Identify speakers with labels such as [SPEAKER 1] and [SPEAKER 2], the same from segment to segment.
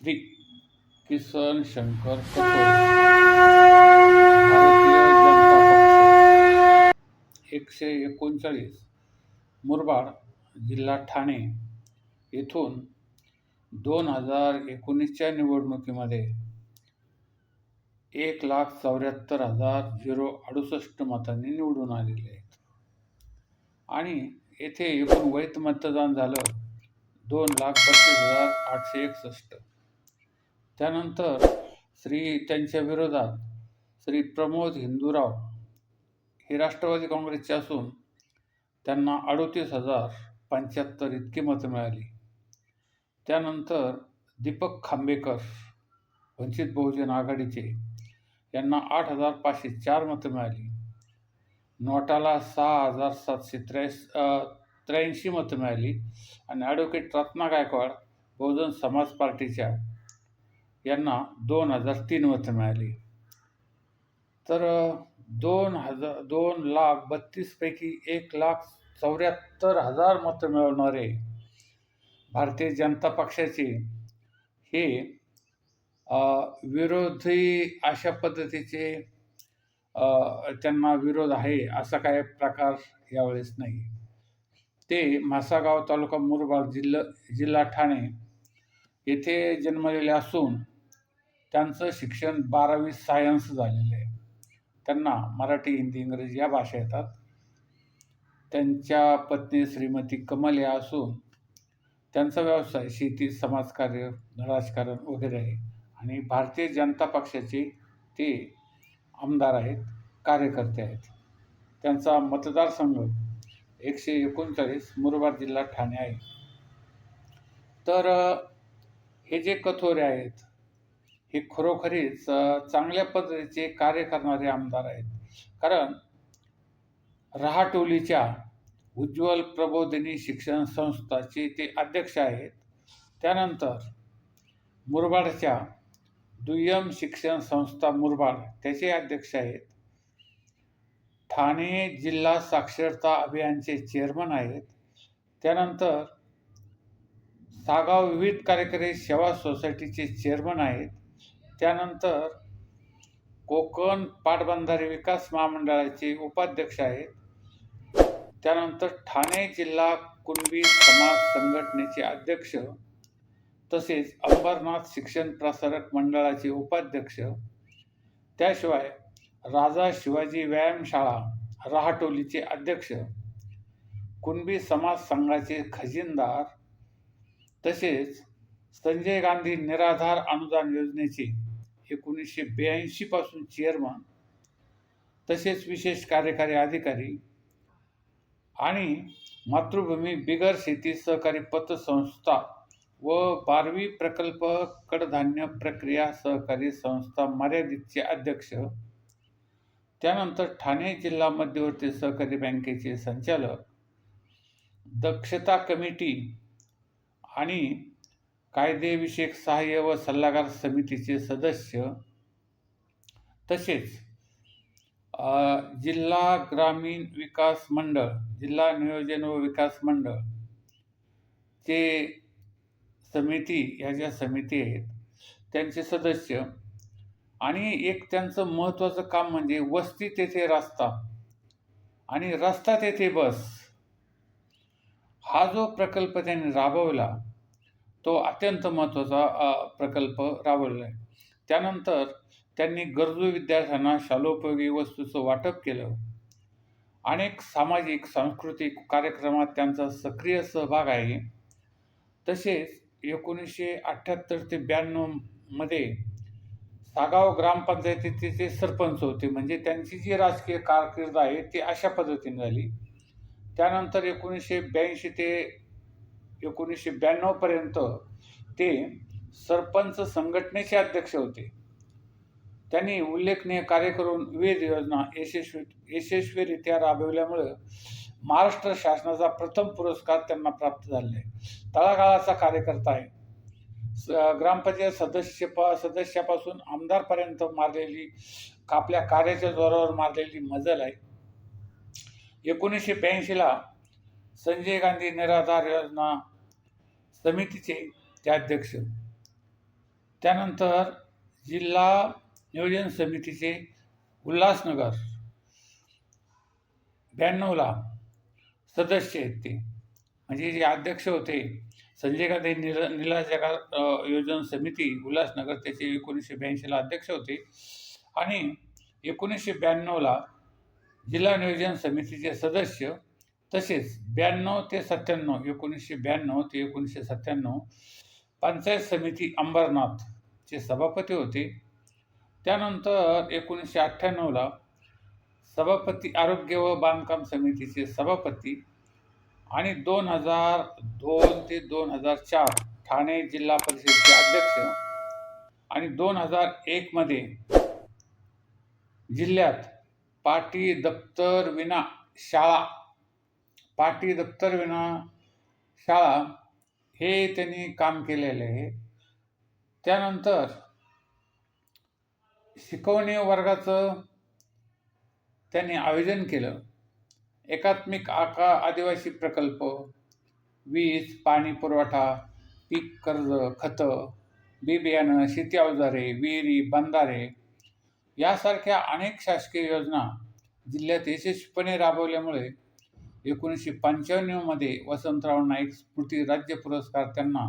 [SPEAKER 1] श्री किसन शंकर कथोरे एकशे एकोणचाळीस मुरबाड जिल्हा ठाणे येथून दोन हजार एकोणीसच्या निवडणुकीमध्ये एक लाख चौऱ्याहत्तर हजार झिरो अडुसष्ट मतांनी निवडून आलेले आहेत. आणि येथे एकूण वैध मतदान झालं दोन लाख पस्तीस हजार आठशे एकसष्ट. त्यानंतर श्री त्यांच्या विरोधात श्री प्रमोद हिंदूराव हे राष्ट्रवादी काँग्रेसचे असून त्यांना अडोतीस हजार पंच्याहत्तर इतकी मतं मिळाली. त्यानंतर दीपक खांबेकर वंचित बहुजन आघाडीचे यांना आठ हजार पाचशे चार मतं मिळाली. नोटाला सहा हजार सातशे त्र्याऐंशी त्र्याऐंशी मतं मिळाली. आणि ॲडव्होकेट रत्ना गायकवाड बहुजन समाज पार्टीच्या यांना दोन हजार तीन मतं मिळाली. तर दोन हजार दोन लाख बत्तीसपैकी एक लाख चौऱ्याहत्तर हजार मतं मिळवणारे भारतीय जनता पक्षाचे हे विरोधी अशा पद्धतीचे त्यांना विरोध आहे असा काय प्रकार यावेळेस नाही. ते म्हासागाव तालुका मुरबाड जिल्हा जिल्हा ठाणे येथे जन्मलेले असून त्यांचं शिक्षण बारावी सायन्स झालेलं आहे. त्यांना मराठी हिंदी इंग्रजी या भाषा येतात. त्यांच्या पत्नी श्रीमती कमल या असून त्यांचा व्यवसाय शेती समाजकार्य राजकारण वगैरे आहे. आणि भारतीय जनता पक्षाचे ते आमदार आहेत कार्यकर्ते आहेत. त्यांचा मतदारसंघ एकशे एकोणचाळीस मुरबाड जिल्हा ठाणे आहे. तर हे जे कथोरे आहेत हे खरोखरीच चांगल्या पद्धतीचे कार्य करणारे आमदार आहेत. कारण रहाटोलीच्या उज्ज्वल प्रबोधिनी शिक्षण संस्थाचे ते अध्यक्ष आहेत. त्यानंतर मुरबाडच्या दुय्यम शिक्षण संस्था मुरबाड त्याचे अध्यक्ष आहेत. ठाणे जिल्हा साक्षरता अभियानचे चेअरमन आहेत. त्यानंतर सागाव विविध कार्यकारी सेवा सोसायटीचे चेअरमन आहेत. त्यानंतर कोकण पाटबंधारे विकास महामंडळाचे उपाध्यक्ष आहेत. त्यानंतर ठाणे जिल्हा कुणबी समाज संघटनेचे अध्यक्ष तसेच अंबरनाथ शिक्षण प्रसारक मंडळाचे उपाध्यक्ष. त्याशिवाय राजा शिवाजी व्यायामशाळा रहाटोलीचे अध्यक्ष कुणबी समाज संघाचे खजिनदार तसेच संजय गांधी निराधार अनुदान योजनेचे एकोणीसशे ब्याऐंशीपासून चेअरमन तसेच विशेष कार्यकारी अधिकारी आणि मातृभूमी बिगर शेती सहकारी पतसंस्था व बारवी प्रकल्प कडधान्य प्रक्रिया सहकारी संस्था मर्यादितचे अध्यक्ष. त्यानंतर ठाणे जिल्हा मध्यवर्ती सहकारी बँकेचे संचालक. दक्षता कमिटी आणि कायदेविषयक सहाय्य व सल्लागार समितीचे सदस्य. तसेच जिल्हा ग्रामीण विकास मंडळ जिल्हा नियोजन व विकास मंडळ चे समिती ह्या ज्या समिती आहेत त्यांचे सदस्य. आणि एक त्यांचं महत्त्वाचं काम म्हणजे वस्ती तेथे रस्ता आणि रस्ता तेथे बस. हा जो प्रकल्प त्यांनी राबवला तो अत्यंत महत्त्वाचा प्रकल्प राबवला आहे. त्यानंतर त्यांनी गरजू विद्यार्थ्यांना शालोपयोगी वस्तूचं वाटप केलं. अनेक सामाजिक सांस्कृतिक कार्यक्रमात त्यांचा सक्रिय सहभाग आहे. तसेच एकोणीसशे अठ्ठ्याहत्तर ते ब्याण्णवमध्ये सागाव ग्रामपंचायतीचे ते सरपंच होते म्हणजे त्यांची जी राजकीय कारकीर्द आहे ती अशा पद्धतीने झाली. त्यानंतर एकोणीसशे ब्याऐंशी ते एकोणीसशे ब्याण्णवपर्यंत ते सरपंच संघटनेचे अध्यक्ष होते. त्यांनी उल्लेखनीय कार्य करून विविध योजना यशस्वी यशस्वीरित्या राबविल्यामुळं महाराष्ट्र शासनाचा प्रथम पुरस्कार त्यांना प्राप्त झालेला आहे. तळागाळाचा कार्यकर्ता आहे. ग्रामपंचायत सदस्य सदस्यापासून आमदारपर्यंत मारलेली आपल्या कार्याच्या जोरावर मारलेली मजल आहे. एकोणीसशे ब्याऐंशीला संजय गांधी निराधार योजना समितीचे ते अध्यक्ष. त्यानंतर जिल्हा नियोजन समितीचे उल्हासनगर ब्याण्णवला सदस्य आहेत ते. म्हणजे जे अध्यक्ष होते संजय गांधी निर निलाजगार योजना समिती उल्हासनगर त्याचे एकोणीसशे ब्याऐंशीला अध्यक्ष होते. आणि एकोणीसशे ब्याण्णवला जिल्हा नियोजन समितीचे सदस्य तसेच ब्याण्णव ते सत्त्याण्णव एकोणीसशे ब्याण्णव ते एकोणीसशे सत्त्याण्णव पंचायत समिती अंबरनाथचे सभापती होते. त्यानंतर एकोणीसशे अठ्ठ्याण्णवला सभापती आरोग्य व बांधकाम समितीचे सभापती आणि दोन हजार दोन ते दोन हजार चार ठाणे जिल्हा परिषदेचे अध्यक्ष आणि दोन हजार एकमध्ये जिल्ह्यात पाटी दप्तर विना शाळा पाटी दप्तर विना शाळा हे त्यांनी काम केलेले आहे. त्यानंतर शिकवणी वर्गाचं त्यांनी आयोजन केलं. एकात्मिक आका आदिवासी प्रकल्प वीज पाणी पुरवठा पीक कर्ज खतं बी बियाणं शेती अवजारे विहिरी बंधारे यासारख्या अनेक शासकीय योजना जिल्ह्यात यशस्वीपणे राबवल्यामुळे एकोणीसशे पंच्याण्णवमध्ये वसंतराव नाईक स्मृती राज्य पुरस्कार त्यांना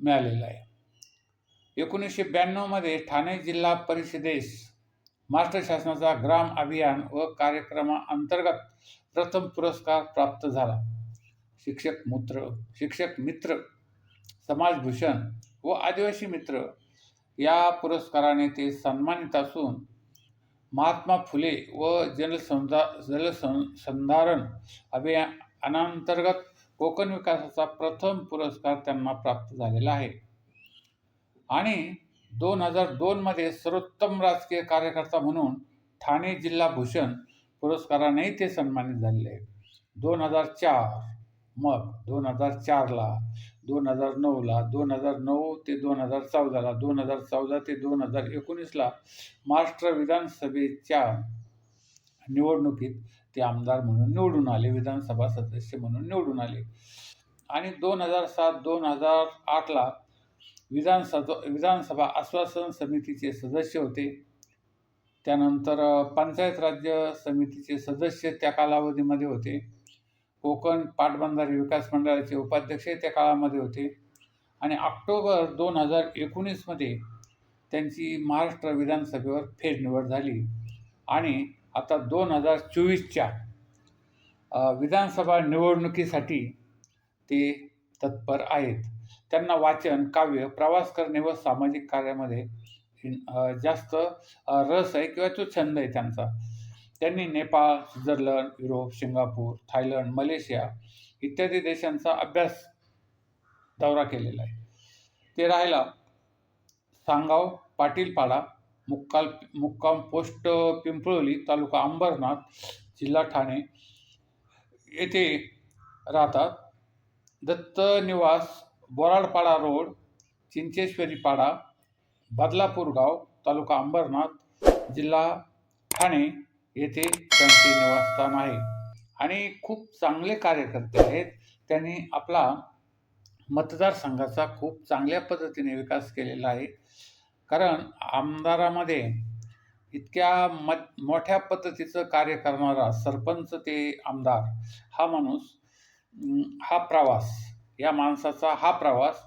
[SPEAKER 1] मिळालेला आहे. एकोणीसशे ब्याण्णवमध्ये ठाणे जिल्हा परिषदेस महाराष्ट्र शासनाचा ग्राम अभियान व कार्यक्रमाअंतर्गत प्रथम पुरस्कार प्राप्त झाला. शिक्षक मित्र शिक्षक मित्र समाजभूषण व आदिवासी मित्र या पुरस्काराने ते सन्मानित असून महात्मा फुले व जलसंधा जलसं संधारण अभियानांतर्गत कोकण विकासाचा प्रथम पुरस्कार त्यांना प्राप्त झालेला आहे. आणि दोन हजार दोनमध्ये सर्वोत्तम राजकीय कार्यकर्ता म्हणून ठाणे जिल्हा भूषण पुरस्कारानेही ते सन्मानित झालेले आहे दोन हजार चार मग दोन हजार चारला दोन हजार नऊला दोन हजार नऊ ते दोन हजार चौदाला दोन हजार चौदा ते दोन हजार एकोणीसला महाराष्ट्र विधानसभेच्या निवडणुकीत ते आमदार म्हणून निवडून आले विधानसभा सदस्य म्हणून निवडून आले. आणि दोन हजार सात दोन हजार आठला विधानसभा विधानसभा आश्वासन समितीचे सदस्य होते. त्यानंतर पंचायत राज्य समितीचे सदस्य त्या कालावधीमध्ये होते. कोकण पाटबंधारे विकास मंडळाचे उपाध्यक्ष त्या काळामध्ये होते. आणि ऑक्टोबर दोन हजार एकोणीसमध्ये त्यांची महाराष्ट्र विधानसभेवर फेरनिवड झाली. आणि आता दोन हजार चोवीसच्या विधानसभा निवडणुकीसाठी ते तत्पर आहेत. त्यांना वाचन काव्य प्रवास करणे व सामाजिक कार्यामध्ये जास्त रस आहे किंवा तो छंद आहे त्यांचा. त्यांनी Nepal Switzerland Europe Singapore Thailand Malaysia इत्यादी देशांचा अभ्यास दौरा केलेला आहे. ते राहायला सांगाव पाटीलपाडा मुक्काल मुक्काम पोस्ट पिंपळोली तालुका अंबरनाथ जिल्हा ठाणे येथे राहतात. दत्त निवास बोराडपाडा रोड चिंचेश्वरी पाडा बदलापूर गाव तालुका अंबरनाथ जिल्हा ठाणे येथे त्यांचे निवासस्थान आहे. आणि खूप चांगले कार्यकर्ते आहेत. त्यांनी आपला मतदारसंघाचा खूप चांगल्या पद्धतीने विकास केलेला आहे. कारण आमदारामध्ये इतक्या मत मोठ्या पद्धतीचं कार्य करणारा सरपंच ते आमदार हा माणूस हा प्रवास या माणसाचा हा प्रवास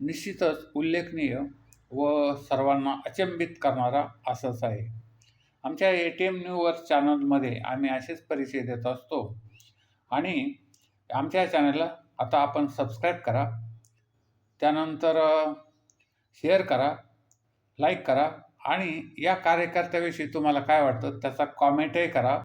[SPEAKER 1] निश्चितच उल्लेखनीय व सर्वांना अचंबित करणारा असाच आहे. आमच्या ए टी एम न्यूवर चॅनलमध्ये आम्ही असेच परिचय देत असतो. आणि आमच्या चॅनलला आता आपण सबस्क्राईब करा. त्यानंतर शेअर करा लाईक करा. आणि या कार्यकर्त्याविषयी तुम्हाला काय वाटतं त्याचा कॉमेंटही करा.